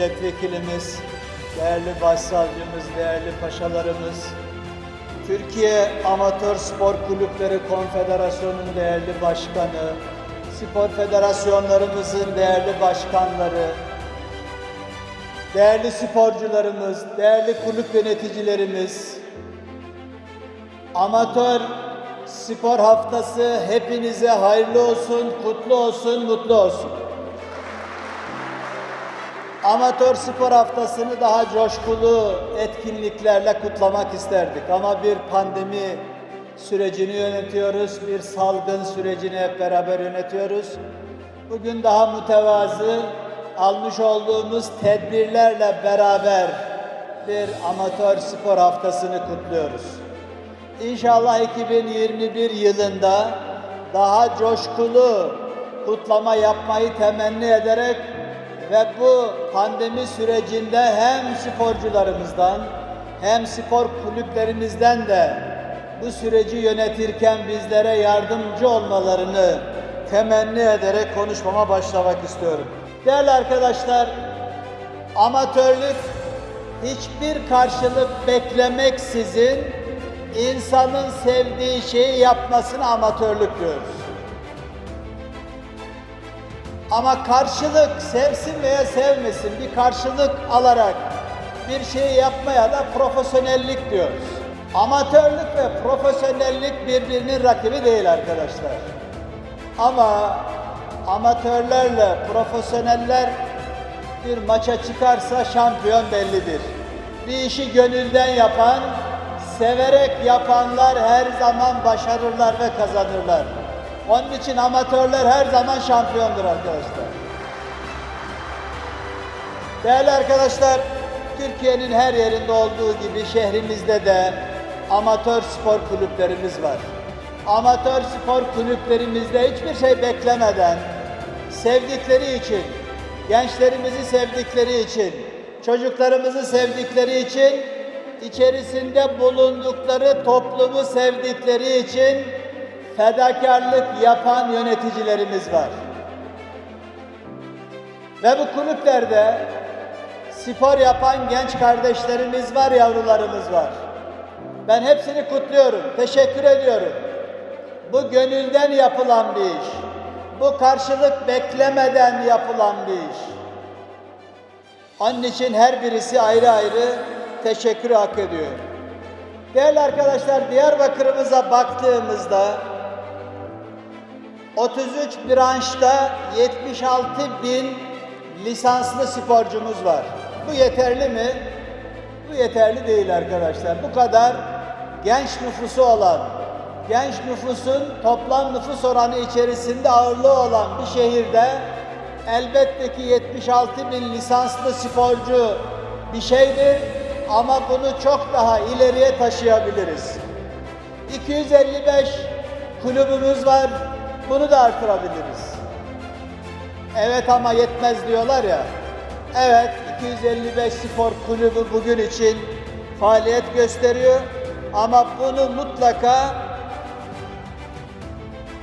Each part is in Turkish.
milletvekilimiz, değerli başsavcımız, değerli paşalarımız, Türkiye Amatör Spor Kulüpleri Konfederasyonu'nun değerli başkanı, spor federasyonlarımızın değerli başkanları, değerli sporcularımız, değerli kulüp yöneticilerimiz, amatör spor haftası hepinize hayırlı olsun, kutlu olsun, mutlu olsun. Amatör spor haftasını daha coşkulu etkinliklerle kutlamak isterdik ama bir pandemi sürecini yönetiyoruz, bir salgın sürecini hep beraber yönetiyoruz. Bugün daha mütevazı almış olduğumuz tedbirlerle beraber bir amatör spor haftasını kutluyoruz. İnşallah 2021 yılında daha coşkulu kutlama yapmayı temenni ederek ve bu pandemi sürecinde hem sporcularımızdan hem spor kulüplerimizden de bu süreci yönetirken bizlere yardımcı olmalarını temenni ederek konuşmama başlamak istiyorum. Değerli arkadaşlar, amatörlük hiçbir karşılık beklemeksizin insanın sevdiği şeyi yapmasına amatörlük diyoruz. Ama karşılık sevsin veya sevmesin bir karşılık alarak bir şey yapmaya da profesyonellik diyoruz. Amatörlük ve profesyonellik birbirinin rakibi değil arkadaşlar. Ama amatörlerle profesyoneller bir maça çıkarsa şampiyon bellidir. Bir işi gönülden yapan, severek yapanlar her zaman başarırlar ve kazanırlar. Onun için amatörler her zaman şampiyondur arkadaşlar. Değerli arkadaşlar, Türkiye'nin her yerinde olduğu gibi şehrimizde de amatör spor kulüplerimiz var. Amatör spor kulüplerimizde hiçbir şey beklemeden, sevdikleri için, gençlerimizi sevdikleri için, çocuklarımızı sevdikleri için, içerisinde bulundukları toplumu sevdikleri için fedakarlık yapan yöneticilerimiz var. Ve bu kulüplerde spor yapan genç kardeşlerimiz var, yavrularımız var. Ben hepsini kutluyorum, teşekkür ediyorum. Bu gönülden yapılan bir iş. Bu karşılık beklemeden yapılan bir iş. Onun için her birisi ayrı ayrı teşekkür hak ediyor. Değerli arkadaşlar, Diyarbakır'ımıza baktığımızda 33 branşta 76 bin lisanslı sporcumuz var. Bu yeterli mi? Bu yeterli değil arkadaşlar. Bu kadar genç nüfusu olan, genç nüfusun toplam nüfus oranı içerisinde ağırlığı olan bir şehirde elbette ki 76 bin lisanslı sporcu bir şeydir ama bunu çok daha ileriye taşıyabiliriz. 255 kulübümüz var, bunu da artırabiliriz. Evet ama yetmez diyorlar ya. Evet 255 spor kulübü bugün için faaliyet gösteriyor ama bunu mutlaka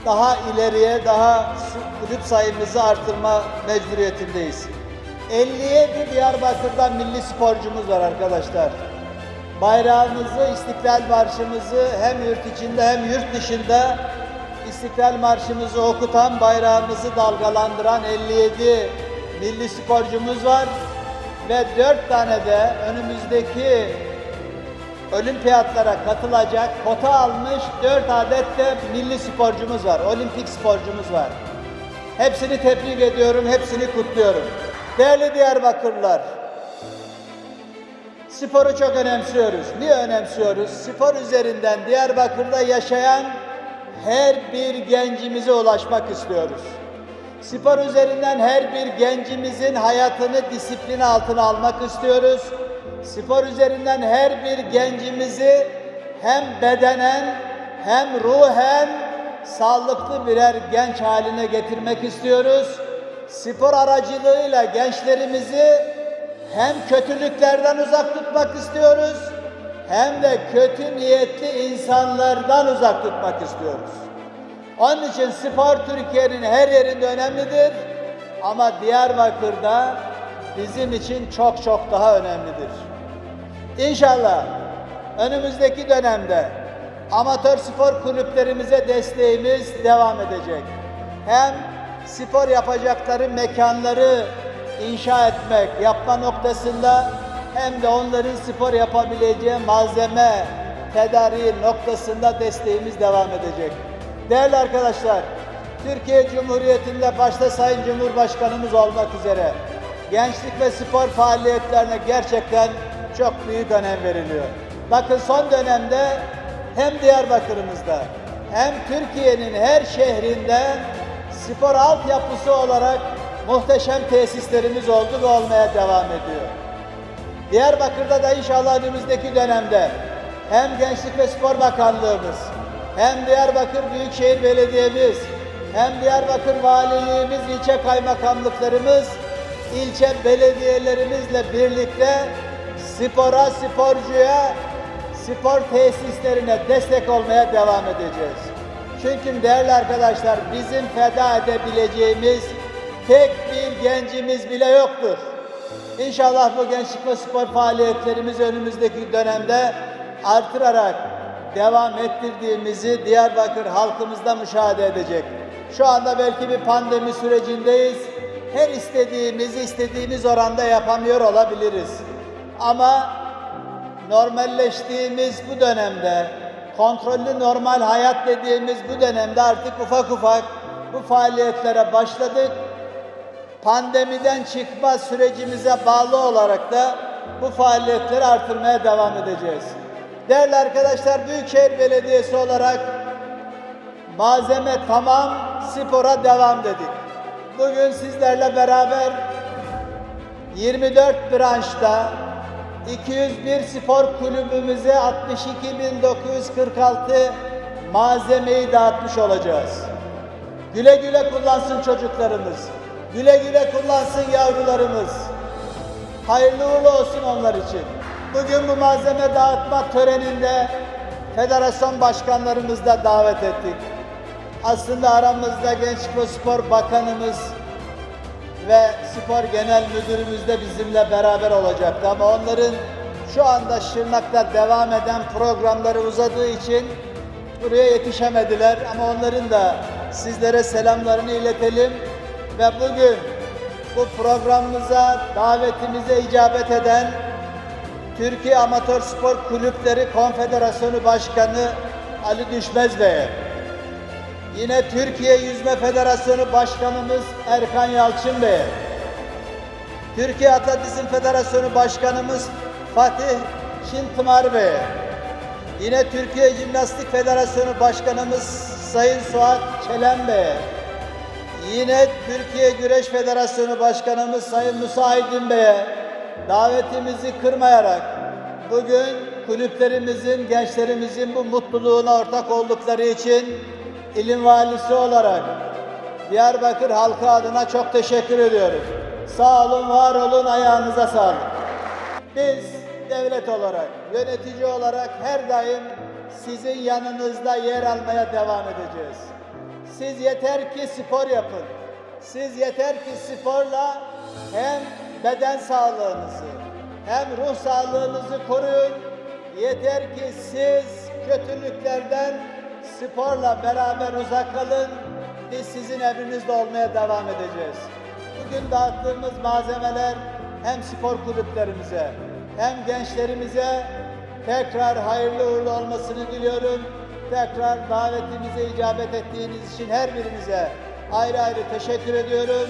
daha ileriye, daha kulüp sayımızı artırma mecburiyetindeyiz. 57 Diyarbakır'da milli sporcumuz var arkadaşlar. Bayrağımızı, İstiklal Marşımızı hem yurt içinde hem yurt dışında İstiklal Marşımızı okutan, bayrağımızı dalgalandıran 57 milli sporcumuz var. Ve 4 tane de önümüzdeki olimpiyatlara katılacak kota almış 4 adet de milli sporcumuz var. Olimpik sporcumuz var. Hepsini tebrik ediyorum, hepsini kutluyorum. Değerli Diyarbakırlılar, sporu çok önemsiyoruz. Niye önemsiyoruz? Spor üzerinden Diyarbakır'da yaşayan her bir gencimize ulaşmak istiyoruz. Spor üzerinden her bir gencimizin hayatını disiplin altına almak istiyoruz. Spor üzerinden her bir gencimizi hem bedenen hem ruhen sağlıklı birer genç haline getirmek istiyoruz. Spor aracılığıyla gençlerimizi hem kötülüklerden uzak tutmak istiyoruz hem de kötü niyetli insanlardan uzak tutmak istiyoruz. Onun için spor Türkiye'nin her yerinde önemlidir. Ama Diyarbakır'da bizim için çok çok daha önemlidir. İnşallah önümüzdeki dönemde amatör spor kulüplerimize desteğimiz devam edecek. Hem spor yapacakları mekanları inşa etmek, yapma noktasında hem de onların spor yapabileceği malzeme tedariği noktasında desteğimiz devam edecek. Değerli arkadaşlar, Türkiye Cumhuriyeti'nde başta Sayın Cumhurbaşkanımız olmak üzere gençlik ve spor faaliyetlerine gerçekten çok büyük önem veriliyor. Bakın son dönemde hem Diyarbakır'ımızda hem Türkiye'nin her şehrinde spor altyapısı olarak muhteşem tesislerimiz oldu ve olmaya devam ediyor. Diyarbakır'da da inşallah önümüzdeki dönemde hem Gençlik ve Spor Bakanlığımız, hem Diyarbakır Büyükşehir Belediye'miz, hem Diyarbakır Valiliğimiz, ilçe kaymakamlıklarımız, ilçe belediyelerimizle birlikte spora, sporcuya, spor tesislerine destek olmaya devam edeceğiz. Çünkü değerli arkadaşlar bizim feda edebileceğimiz tek bir gencimiz bile yoktur. İnşallah bu gençlik ve spor faaliyetlerimizi önümüzdeki dönemde artırarak devam ettirdiğimizi Diyarbakır halkımızda müşahede edecek. Şu anda belki bir pandemi sürecindeyiz. Her istediğimizi istediğimiz oranda yapamıyor olabiliriz. Ama normalleştiğimiz bu dönemde, kontrollü normal hayat dediğimiz bu dönemde artık ufak ufak bu faaliyetlere başladık pandemiden çıkma sürecimize bağlı olarak da bu faaliyetleri artırmaya devam edeceğiz. Değerli arkadaşlar, Büyükşehir Belediyesi olarak malzeme tamam, spora devam dedik. Bugün sizlerle beraber 24 branşta 201 spor kulübümüze 62.946 malzemeyi dağıtmış olacağız. Güle güle kullansın çocuklarımız. Güle güle kullansın yavrularımız. Hayırlı uğurlu olsun onlar için. Bugün bu malzeme dağıtma töreninde federasyon başkanlarımızı da davet ettik. Aslında aramızda Gençlik ve Spor Bakanımız ve Spor Genel Müdürümüz de bizimle beraber olacaktı. Ama onların şu anda Şırnak'ta devam eden programları uzadığı için buraya yetişemediler. Ama onların da sizlere selamlarını iletelim ve bugün bu programımıza, davetimize icabet eden Türkiye Amatör Spor Kulüpleri Konfederasyonu Başkanı Ali Düşmez Bey'e, yine Türkiye Yüzme Federasyonu Başkanımız Erkan Yalçın Bey'e, Türkiye Atletizm Federasyonu Başkanımız Fatih Şintımar Bey'e, yine Türkiye Jimnastik Federasyonu Başkanımız Sayın Suat Çelen Bey'e, Yine Türkiye Güreş Federasyonu Başkanımız Sayın Musa Aydın Bey'e davetimizi kırmayarak bugün kulüplerimizin, gençlerimizin bu mutluluğuna ortak oldukları için ilim valisi olarak Diyarbakır halkı adına çok teşekkür ediyorum. Sağ olun, var olun, ayağınıza sağlık. Biz devlet olarak, yönetici olarak her daim sizin yanınızda yer almaya devam edeceğiz. Siz yeter ki spor yapın. Siz yeter ki sporla hem beden sağlığınızı hem ruh sağlığınızı koruyun. Yeter ki siz kötülüklerden sporla beraber uzak kalın. Biz sizin emrinizde olmaya devam edeceğiz. Bugün dağıttığımız malzemeler hem spor kulüplerimize hem gençlerimize tekrar hayırlı uğurlu olmasını diliyorum. Tekrar davetimize icabet ettiğiniz için her birinize ayrı ayrı teşekkür ediyorum.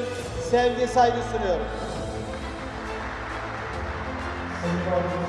Sevgi, saygı sunuyorum. Sayın